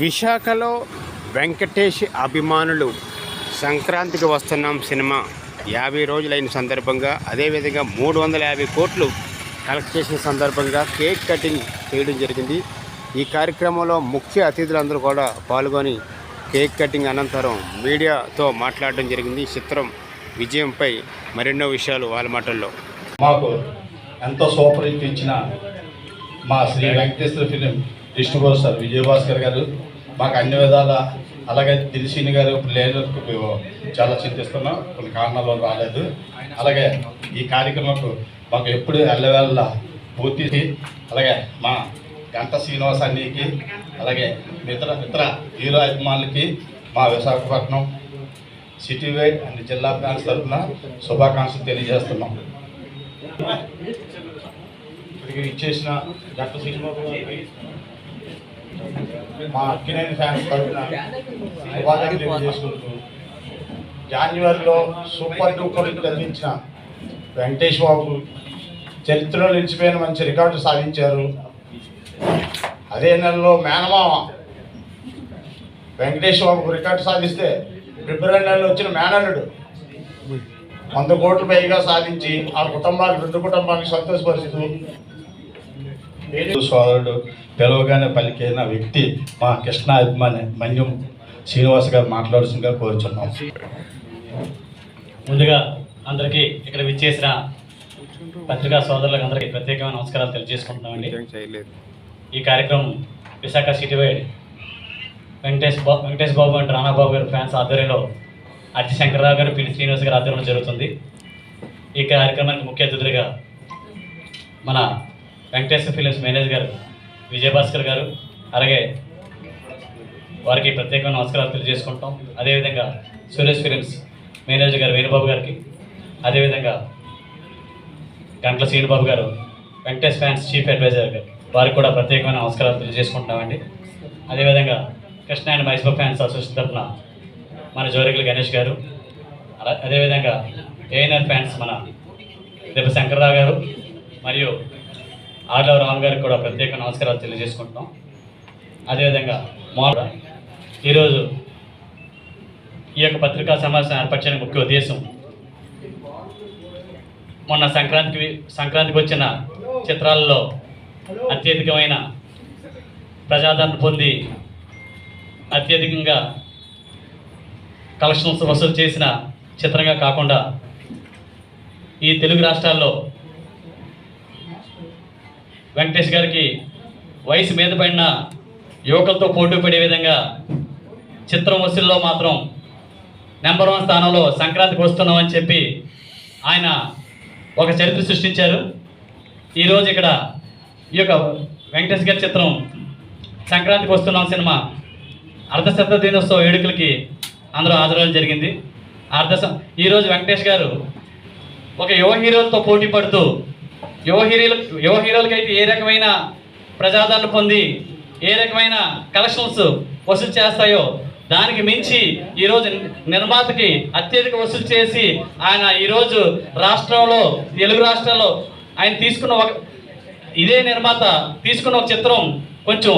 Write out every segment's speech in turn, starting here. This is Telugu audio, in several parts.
విశాఖలో వెంకటేష్ అభిమానులు సంక్రాంతికి వస్తున్నాం సినిమా. యాభై రోజులైన సందర్భంగా అదేవిధంగా మూడు వందల యాభై కోట్లు కలెక్ట్ చేసిన సందర్భంగా కేక్ కటింగ్ చేయడం జరిగింది. ఈ కార్యక్రమంలో ముఖ్య అతిథులందరూ కూడా పాల్గొని కేక్ కటింగ్ అనంతరం మీడియాతో మాట్లాడడం జరిగింది. చిత్రం విజయంపై మరెన్నో విషయాలు వాళ్ళ మాటల్లో మాకు ఎంతో సూపర్ హిట్ ఇచ్చిన మా Sri Venkateswara film distributor sir Vijayabhaskar గారు మాకు అన్ని విధాల అలాగే దిల్సీని గారు ఇప్పుడు మేము చాలా చింతిస్తున్నాం. కొన్ని కారణాలు రాలేదు. అలాగే ఈ కార్యక్రమంకు మాకు ఎప్పుడు ఎల్లవేళ్ళ పూర్తి అలాగే మా గంట శ్రీనివాస్ అన్నికి అలాగే మిత్ర ఇతర హీరో అభిమానులకి మా విశాఖపట్నం సిటీ వైడ్ అండ్ జిల్లా బ్రాంచ్ తరఫున శుభాకాంక్షలు తెలియజేస్తున్నాం. ఇక్కడికి ఇచ్చేసిన డాక్టర్ శ్రీనివాస్ గారికి మా అక్కినేని ఫ్యాన్స్ తరఫున శుభాకాంక్షలు తెలియజేసుకుంటూ జాన్యువరిలో సూపర్ డూపర్ అందించిన వెంకటేష్ బాబు చరిత్రలో నిలిచిపోయిన మంచి రికార్డు సాధించారు. అదే నెలలో మేనమామ వెంకటేష్ బాబు రికార్డు సాధిస్తే ఫిబ్రవరి నెలలో వచ్చిన మేనల్లుడు వంద కోట్ల పైగా సాధించి ఆ కుటుంబానికి రెండు కుటుంబానికి సంతోషపరుస్తూ సోదరుడు పిలవగానే పలికిన వ్యక్తి మా కృష్ణ అభిమాని మన్యం శ్రీనివాస్ గారు మాట్లాడుతుందిగా కోరుచున్నాం. ముందుగా అందరికీ ఇక్కడ విచ్చేసిన పత్రికా సోదరులకు అందరికీ ప్రత్యేకమైన నమస్కారాలు తెలియజేసుకుంటున్నామండి. చేయలేదు ఈ కార్యక్రమం Visakha city wide Venkatesh Babu Venkatesh Babu and Ranababu గారి ఫ్యాన్స్ ఆధ్వర్యంలో అతి శంకరరావు గారు పిల్లి శ్రీనివాస్ గారి ఆధ్వర్యంలో జరుగుతుంది. ఈ కార్యక్రమానికి ముఖ్య అతిథులుగా మన వెంకటేశ్వర ఫిలిమ్స్ మేనేజర్ గారు విజయభాస్కర్ గారు అలాగే వారికి ప్రత్యేకమైన నమస్కారాలు తెలియజేసుకుంటాం. అదేవిధంగా సురేష్ ఫిలిమ్స్ మేనేజర్ గారు వేణుబాబు గారికి అదేవిధంగా గంట్ల శ్రీనుబాబు గారు వెంకటేష్ ఫ్యాన్స్ చీఫ్ అడ్వైజర్ గారు వారికి కూడా ప్రత్యేకమైన నమస్కారాలు తెలియజేసుకుంటున్నామండి అదేవిధంగా Krishna and Mysore fans association తరఫున మన జోరికల గణేష్ గారు అలా అదేవిధంగా ఏఎన్ఆర్ ఫ్యాన్స్ మన దెబ్బ శంకర్రావు గారు మరియు ఆర్లవ రామ్ గారికి కూడా ప్రత్యేక నమస్కారాలు తెలియజేసుకుంటున్నాం. అదేవిధంగా మోడ ఈరోజు ఈ యొక్క పత్రికా సమావేశం ఏర్పరచడానికి ముఖ్య ఉద్దేశం మొన్న సంక్రాంతికి సంక్రాంతికి వచ్చిన చిత్రాలలో అత్యధికమైన ప్రజాదరణ పొంది అత్యధికంగా కలెక్షన్స్ వసూలు చేసిన చిత్రంగా కాకుండా ఈ తెలుగు రాష్ట్రాల్లో వెంకటేష్ గారికి వయసు మీద పడిన యువకులతో పోటీ పడే విధంగా చిత్రం వసూల్లో మాత్రం నెంబర్ వన్ స్థానంలో సంక్రాంతికి వస్తున్నామని చెప్పి ఆయన ఒక చరిత్ర సృష్టించారు. ఈరోజు ఇక్కడ ఈ యొక్క వెంకటేష్ గారి చిత్రం సంక్రాంతికి వస్తున్నాం సినిమా అర్ధశత దినోత్సవ వేడుకలకి అందరూ హాజరవడం జరిగింది. అర్ధ ఈరోజు వెంకటేష్ గారు ఒక యువ హీరోలతో పోటీ పడుతూ యువ హీరోలు యువ హీరోలకైతే ఏ రకమైన ప్రజాదరణ పొంది ఏ రకమైన కలెక్షన్స్ వసూలు చేస్తాయో దానికి మించి ఈరోజు నిర్మాతకి అత్యధిక వసూలు చేసి ఆయన ఈరోజు రాష్ట్రంలో తెలుగు రాష్ట్రాల్లో ఆయన తీసుకున్న ఒక ఇదే నిర్మాత తీసుకున్న ఒక చిత్రం కొంచెం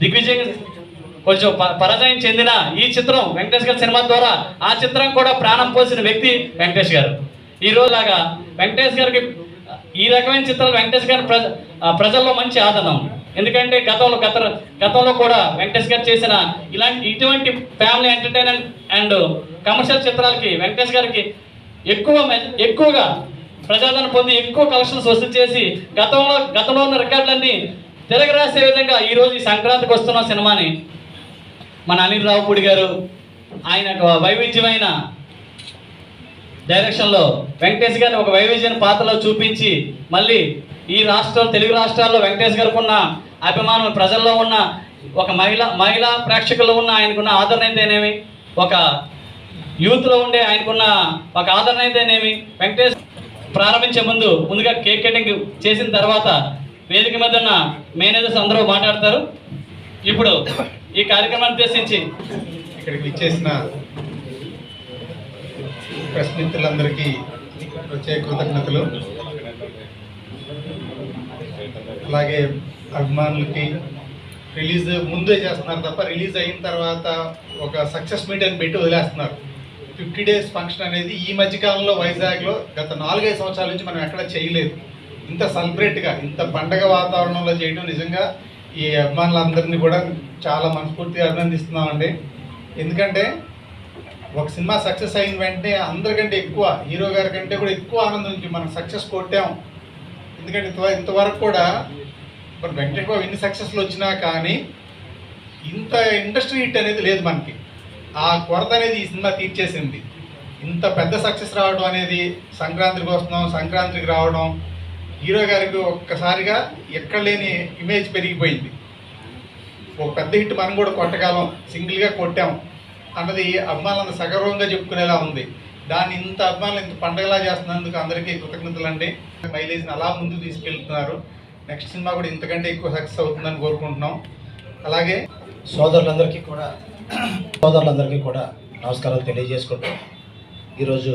దిగ్విజయం కొంచెం ప- పరాజయం చెందిన ఈ చిత్రం వెంకటేష్ గారి సినిమా ద్వారా ఆ చిత్రం కూడా ప్రాణం పోసిన వ్యక్తి వెంకటేష్ గారు. ఈ వెంకటేష్ గారికి ఈ రకమైన చిత్రాలు వెంకటేష్ గారి ప్రజ ప్రజల్లో మంచి ఆదరణ. ఎందుకంటే గతంలో గత గతంలో కూడా వెంకటేష్ గారు చేసిన ఇలాంటి ఇటువంటి ఫ్యామిలీ ఎంటర్టైన్మెంట్ అండ్ కమర్షియల్ చిత్రాలకి వెంకటేష్ గారికి ఎక్కువ మె- ఎక్కువగా ప్రజాదరణ పొంది ఎక్కువ కలెక్షన్స్ వసూలు చేసి గతంలో గతంలో ఉన్న రికార్డులన్నీ తిరగరాసే విధంగా ఈరోజు ఈ సంక్రాంతికి వస్తున్న సినిమాని మన అనిల్ రావుపూడి గారు ఆయన వైవిధ్యమైన డైరెక్షన్లో వెంకటేష్ గారిని ఒక వైవిధ్యమైన పాత్రలో చూపించి మళ్ళీ ఈ రాష్ట్రం తెలుగు రాష్ట్రాల్లో వెంకటేష్ గారికి ఉన్న అభిమానం ప్రజల్లో ఉన్న ఒక మహిళ మహిళా ప్రేక్షకుల్లో ఉన్న ఆయనకున్న ఆదరణ అయితేనేమి ఒక యూత్లో ఉండే ఆయనకున్న ఒక ఆదరణ అయితేనేమి వెంకటేష్ ప్రారంభించే ముందు ముందుగా కేక్ కటింగ్ చేసిన తర్వాత వేదిక మీద ఉన్న మేనేజర్స్ అందరూ మాట్లాడతారు. ఇప్పుడు ఈ కార్యక్రమాన్ని ఉద్దేశించి ఇక్కడికి ఇచ్చేసిన ప్రెస్ మిత్రులందరికీ ప్రత్యేక కృతజ్ఞతలు. అలాగే అభిమానులకి రిలీజ్ ముందే చేస్తున్నారు తప్ప రిలీజ్ అయిన తర్వాత ఒక సక్సెస్ మీట్ అని పెట్టి వదిలేస్తున్నారు. ఫిఫ్టీ డేస్ ఫంక్షన్ అనేది ఈ మధ్యకాలంలో వైజాగ్లో గత నాలుగైదు సంవత్సరాల నుంచి మనం ఎక్కడ చేయలేదు. ఇంత సెలబ్రేట్గా ఇంత పండగ వాతావరణంలో చేయడం నిజంగా ఈ అభిమానులందరినీ కూడా చాలా మనస్ఫూర్తిగా అభినందిస్తున్నామండి. ఎందుకంటే ఒక సినిమా సక్సెస్ అయిన వెంటనే అందరికంటే ఎక్కువ హీరో గారి కంటే కూడా ఎక్కువ ఆనందం ఉంది మనం సక్సెస్ కొట్టాం. ఎందుకంటే ఇంత ఇంతవరకు కూడా ఇప్పుడు వెంకటేష్ బాబు ఎన్ని సక్సెస్లు వచ్చినా కానీ ఇంత ఇండస్ట్రీ హిట్ అనేది లేదు మనకి. ఆ కొరత అనేది ఈ సినిమా తీర్చేసింది. ఇంత పెద్ద సక్సెస్ రావడం అనేది సంక్రాంతికి వస్తున్నాం సంక్రాంతికి రావడం హీరో గారికి ఒక్కసారిగా ఎక్కడ లేని ఇమేజ్ పెరిగిపోయింది. ఒక పెద్ద హిట్ మనం కూడా కొట్టగలం సింగిల్గా కొట్టాం. అన్నది అభిమానులంతా సగర్వంగా చెప్పుకునేలా ఉంది. దాన్ని ఇంత అభిమానులు ఇంత పండగలా చేస్తున్నందుకు అందరికీ కృతజ్ఞతలు అండి మైలేజ్ని అలా ముందుకు తీసుకెళ్తున్నారు. నెక్స్ట్ సినిమా కూడా ఇంతకంటే ఎక్కువ సక్సెస్ అవుతుందని కోరుకుంటున్నాం. అలాగే సోదరులందరికీ కూడా సోదరులందరికీ కూడా నమస్కారాలు తెలియజేసుకుంటూ ఈరోజు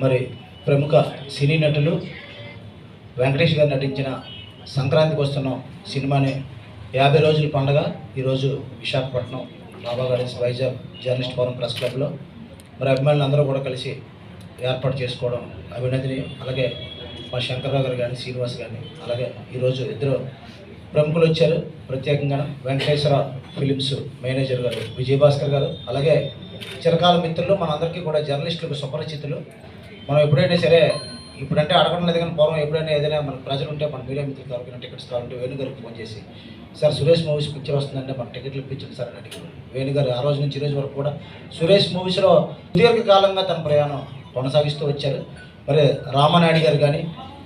మరి ప్రముఖ సినీ నటులు వెంకటేష్ గారు నటించిన సంక్రాంతికి వస్తున్నాం సినిమాని యాభై రోజుల పండగ ఈరోజు Visakhapatnam Baba gardens Vizag journalist forum press క్లబ్లో. మరి అభిమానులందరూ కూడా కలిసి ఏర్పాటు చేసుకోవడం అభినందని అలాగే మా శంకర్రావు గారు కానీ శ్రీనివాస్ కానీ అలాగే ఈరోజు ఇద్దరు ప్రముఖులు వచ్చారు. ప్రత్యేకంగా వెంకటేశ్వర ఫిలిమ్స్ మేనేజర్ గారు విజయభాస్కర్ గారు. అలాగే చిరకాల మిత్రులు మనందరికీ కూడా జర్నలిస్టులకు సుపరిచితులు. మనం ఎప్పుడైనా సరే ఇప్పుడంటే అడగడం లేదు కానీ పూర్వం ఎప్పుడైనా ఏదైనా మన ప్రజలు ఉంటే మన మీడియా మిత్రులు ఎవరికైనా టికెట్స్ కావాలంటే వేణుగారికి ఫోన్ చేసి సార్ సురేష్ మూవీస్ పిక్చర్ వస్తుందంటే మన టికెట్లు ఇప్పించండి సార్ అని అడిగారు. వేణుగారు ఆ రోజు నుంచి ఈ రోజు వరకు కూడా సురేష్ మూవీస్లో దీర్ఘకాలంగా తన ప్రయాణం కొనసాగిస్తూ వచ్చారు. మరి రామానాయుడు గారు కానీ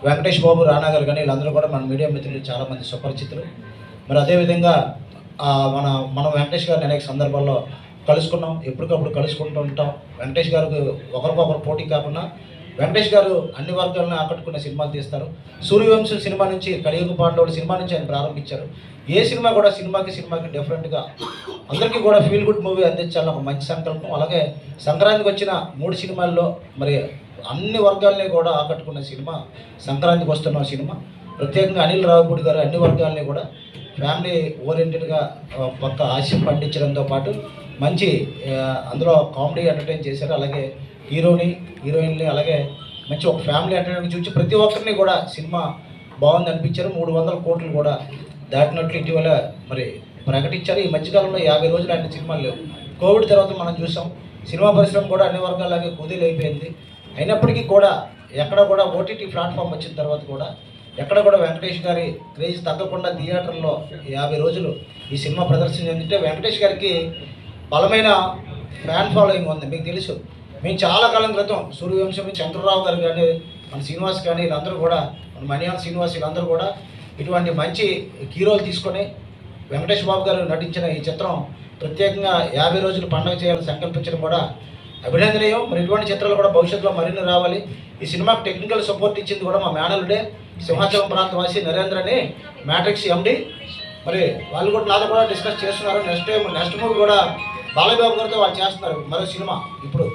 వెంకటేష్ బాబు రానా గారు కానీ వీళ్ళందరూ కూడా మన మీడియా మిత్రులు చాలామంది సుపరిచితులు. మరి అదేవిధంగా మన మనం వెంకటేష్ గారిని అనేక సందర్భాల్లో కలుసుకున్నాం. ఎప్పటికప్పుడు కలుసుకుంటూ ఉంటాం. వెంకటేష్ గారికి ఒకరికొకరు పోటీ కాకుండా వెంకటేష్ గారు అన్ని వర్గాలను ఆకట్టుకున్న సినిమాలు తీస్తారు. సూర్యవంశం సినిమా నుంచి కలియుగ పాండవుడు సినిమా నుంచి ఆయన ప్రారంభించారు. ఏ సినిమా కూడా సినిమాకి సినిమాకి డిఫరెంట్గా అందరికీ కూడా ఫీల్ గుడ్ మూవీ అందించాలని ఒక మంచి సంకల్పం. అలాగే సంక్రాంతికి వచ్చిన మూడు సినిమాల్లో మరి అన్ని వర్గాల్ని కూడా ఆకట్టుకున్న సినిమా సంక్రాంతికి వస్తున్న సినిమా. ప్రత్యేకంగా అనిల్ రావుపూడి గారు అన్ని వర్గాల్ని కూడా ఫ్యామిలీ ఓరియంటెడ్గా పక్క హాస్యం పండించడంతో పాటు మంచి అందులో కామెడీ ఎంటర్టైన్ చేశారు. అలాగే హీరోని హీరోయిన్ని అలాగే మంచి ఒక ఫ్యామిలీ అంటే చూసి ప్రతి ఒక్కరిని కూడా సినిమా బాగుంది అనిపించారు మూడు వందల కోట్లు కూడా దాటినట్లు ఇటీవల మరి ప్రకటించారు. ఈ మధ్యకాలంలో యాభై రోజులు అన్ని సినిమాలు లేవు. కోవిడ్ తర్వాత మనం చూసాం. సినిమా పరిశ్రమ కూడా అన్ని వర్గాలాగే కుదిలైపోయింది. అయినప్పటికీ కూడా ఎక్కడ కూడా ఓటీటీ ప్లాట్ఫామ్ వచ్చిన తర్వాత కూడా ఎక్కడ కూడా వెంకటేష్ గారి క్రేజ్ తగ్గకుండా థియేటర్లో యాభై రోజులు ఈ సినిమా ప్రదర్శన చెందితే వెంకటేష్ గారికి బలమైన ఫ్యాన్ ఫాలోయింగ్ ఉంది. మీకు తెలుసు. మేము చాలా కాలం క్రితం సూర్యవంశం చంద్రరావు గారు కానీ మన శ్రీనివాస్ కానీ వీళ్ళందరూ కూడా మన మణియాల శ్రీనివాస్ వీళ్ళందరూ కూడా ఇటువంటి మంచి హీరోలు తీసుకొని వెంకటేష్ బాబు గారు నటించిన ఈ చిత్రం ప్రత్యేకంగా యాభై రోజులు పండుగ చేయాలని సంకల్పించడం కూడా అభినందనీయం. మరి ఇటువంటి చిత్రాలు కూడా భవిష్యత్తులో మరిన్ని రావాలి. ఈ సినిమాకు టెక్నికల్ సపోర్ట్ ఇచ్చింది కూడా మా మేనలుడే సింహాచలం ప్రాంతవాసి నరేంద్ర అని మ్యాట్రిక్స్ ఎండి మరి వాళ్ళు కూడా నాతో కూడా డిస్కస్ చేస్తున్నారు. నెక్స్ట్ టైం నెక్స్ట్ మూవీ కూడా బాలబాబు గారితో వాళ్ళు చేస్తున్నారు మరో సినిమా ఇప్పుడు.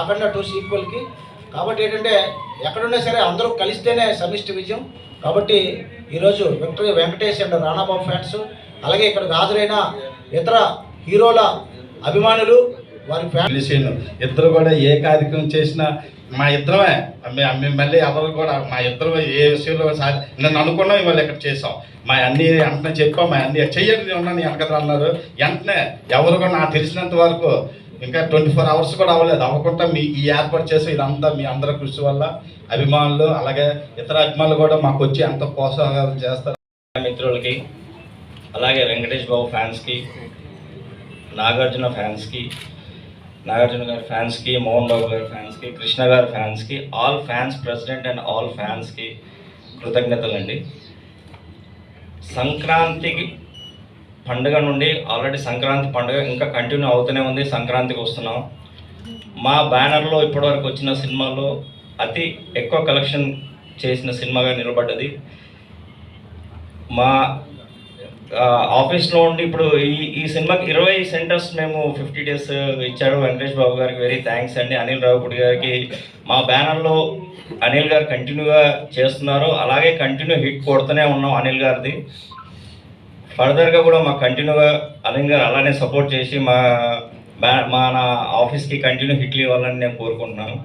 ఆఖండ టూ సీక్వెల్కి కాబట్టి ఏంటంటే ఎక్కడున్నా సరే అందరూ కలిస్తేనే సమిష్టి విజయం. కాబట్టి ఈరోజు victory Venkatesh and Ranababu fans అలాగే ఇక్కడికి హాజరైన ఇతర హీరోల అభిమానులు వారి ఫ్యాన్ ఇద్దరు కూడా ఏ కార్యక్రమం చేసినా మా ఇద్దరమే. మేము మళ్ళీ ఎవరు కూడా మా ఇద్దరు ఏ విషయంలో నన్ను అనుకున్నాం ఇవాళ ఇక్కడ చేసాం. మా అన్ని వెంటనే చెప్పాం మా అన్ని చెయ్యండి ఉన్నాను వెనకదా అన్నారు. వెంటనే ఎవరు కూడా నాకు తెలిసినంత వరకు ఇంకా ట్వంటీ ఫోర్ అవర్స్ కూడా అవ్వలేదు. అవ్వకుండా మీ ఈ ఏర్పాటు చేసి ఇదంతా మీ అందరి కృషి వల్ల అభిమానులు అలాగే ఇతర అభిమానులు కూడా మాకు వచ్చి ఎంత ప్రోత్సాహం చేస్తారు. మిత్రులకి అలాగే వెంకటేష్ బాబు ఫ్యాన్స్కి నాగార్జున ఫ్యాన్స్కి నాగార్జున గారి ఫ్యాన్స్కి మోహన్ బాబు గారి ఫ్యాన్స్కి కృష్ణ గారి ఫ్యాన్స్కి all fans president and all ఫ్యాన్స్కి కృతజ్ఞతలండి. సంక్రాంతికి పండుగ నుండి ఆల్రెడీ సంక్రాంతి పండుగ ఇంకా కంటిన్యూ అవుతూనే ఉంది సంక్రాంతికి వస్తున్నాం. మా బ్యానర్లో ఇప్పటివరకు వచ్చిన సినిమాల్లో అతి ఎక్కువ కలెక్షన్ చేసిన సినిమాగా నిలబడ్డది. మా ఆఫీస్లో ఉండి ఇప్పుడు ఈ ఈ సినిమాకి ఇరవై సెంటర్స్ మేము ఫిఫ్టీ డేస్ ఇచ్చారు వెంకటేష్ బాబు గారికి వెరీ థ్యాంక్స్ అండి. అనిల్ రావుపూడి గారికి మా బ్యానర్లో అనిల్ గారు కంటిన్యూగా చేస్తున్నారు. అలాగే కంటిన్యూ హిట్ కొడుతూనే ఉన్నాం అనిల్ గారిది. ఫర్దర్గా కూడా మాకు కంటిన్యూగా అరవింద్ గారు అలానే సపోర్ట్ చేసి మా బ్యా మా నా ఆఫీస్కి కంటిన్యూ హిట్లు ఇవ్వాలని నేను కోరుకుంటున్నాను.